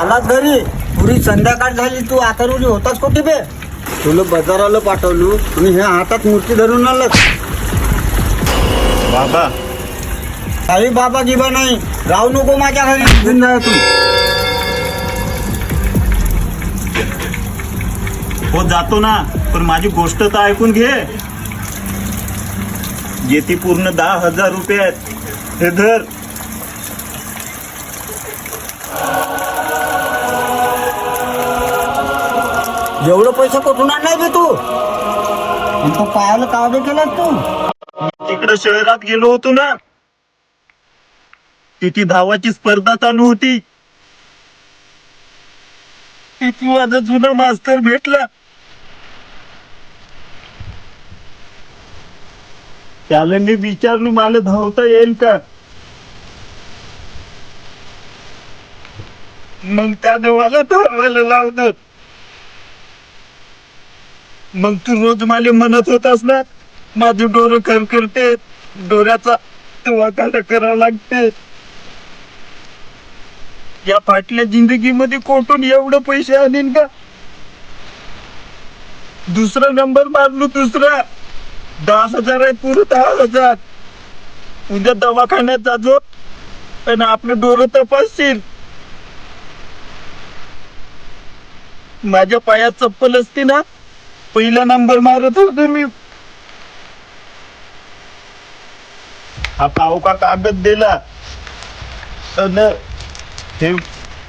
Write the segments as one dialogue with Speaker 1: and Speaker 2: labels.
Speaker 1: आलाच घरी. पुरी संध्याकाळ झाली तू आता रोजी होताच कुठे बे? तुला बाजाराला पाठवलो. आणि ह्या हातात मूर्ती धरून आलास
Speaker 2: बाबा.
Speaker 1: काही बाबा गिबा नाही. राहू नको माझ्या घरी. निघून जा तू.
Speaker 2: हो जातो ना. पण माझी गोष्ट तर ऐकून घे. येते पूर्ण दहा हजार रुपये. आहेत हे धर.
Speaker 1: एवढं पैसे कुठून आणलाय बे तू? आणि तो पायाला का बे केला तू?
Speaker 2: तिकडे शहरात गेलो होतो ना तिथे धावाची स्पर्धा चालू होती. तिथे माझा जुना मास्तर भेटला. त्याला मी विचारलो मला धावता येईल का? मग त्याने मला धावायला लावलं. मग तू रोज मला म्हणत होतास ना माझं डोर कर करते डोऱ्याचा वाकाला करावं लागते. या फाटल्या जिंदगीमध्ये कोठून एवढं पैसे आणीन का? दुसरा नंबर मारलो दुसरा. दहा हजार आहे पुरं दहा हजार. उद्या दवाखान्यात जाजो. पण आपलं डोरं तपासशील. माझ्या पायात चप्पल असते ना? पहिला नंबर मारत होतो मी. हा पाव का कागद दिला. अन हे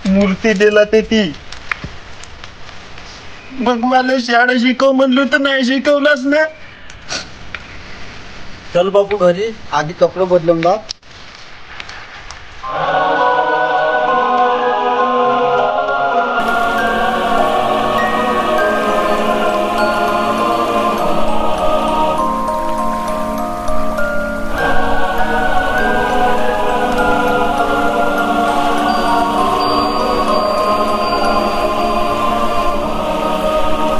Speaker 2: मूर्ती दिला ते ती. मग मला शाळा शिकव म्हणलो तर नाही शिकवलंच ना.
Speaker 1: चल बापू घरी. आधी कपडे बदलून बा